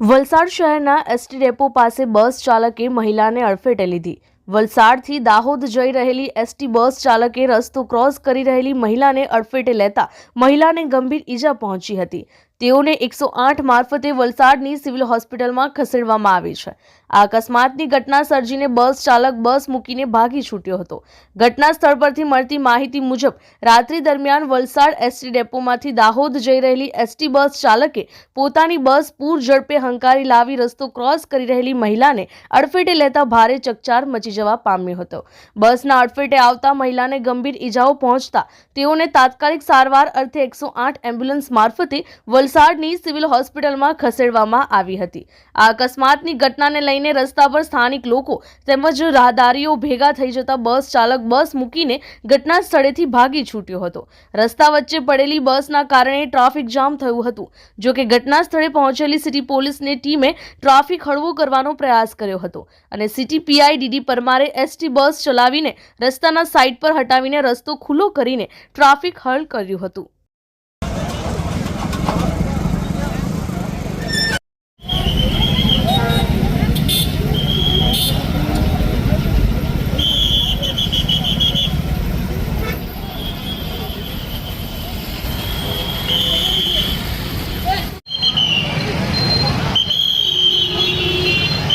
વલસાડ શહેરના ST depot પાસે બસ ચાલકે મહિલાને અડફેટે લીધી. વલસાડથી દાહોદ જઈ રહેલી એસટી બસ ચાલકે રસ્તો ક્રોસ કરી રહેલી મહિલાને અડફેટે લેતા મહિલાને ગંભીર ઈજા પહોંચી હતી. તેઓને એકસો આઠ મારફતે વલસાડની સિવિલ હોસ્પિટલમાં ખસેડવામાં આવી છે. આ અકસ્માતની ઘટના સર્જીને બસ ચાલક બસ મૂકીને ભાગી છૂટ્યો હતો. ઘટના સ્થળ પરથી મળતી માહિતી મુજબ, રાત્રિ દરમિયાન વલસાડ એસટી ડેપોમાંથી દાહોદ જઈ રહેલી એસટી બસ ચાલકે પોતાની બસ પૂર ઝડપે હંકારી લાવી રસ્તો ક્રોસ કરી રહેલી મહિલાને અડફેટે લેતા ભારે ચકચાર મચી જવા પામ્યો હતો. બસના અડફેટે આવતા મહિલાને ગંભીર ઈજાઓ પહોંચતા તેઓને તાત્કાલિક સારવાર અર્થે એકસો આઠ એમ્બ્યુલન્સ મારફતે વલસાડની સિવિલ હોસ્પિટલમાં ખસેડવામાં આવી હતી. આ અકસ્માતની ઘટનાને લઈને રસ્તા પર સ્થાનિક લોકો તેમજ રાહદારીઓ ભેગા થઈ જતા બસ ચાલક બસ મૂકીને ઘટના સ્થળેથી ભાગી છૂટ્યો હતો. રસ્તા વચ્ચે પડેલી બસના કારણે ટ્રાફિક જામ થયું હતું. જો કે ઘટના સ્થળે પહોંચેલી સિટી પોલીસની ટીમે ટ્રાફિક હળવો કરવાનો પ્રયાસ કર્યો હતો અને સિટી પીઆઈ ડીડી પરમારે એસટી બસ ચલાવીને રસ્તાના સાઇડ પર હટાવીને રસ્તો ખુલ્લો કરીને ટ્રાફિક હળ કર્યું હતું.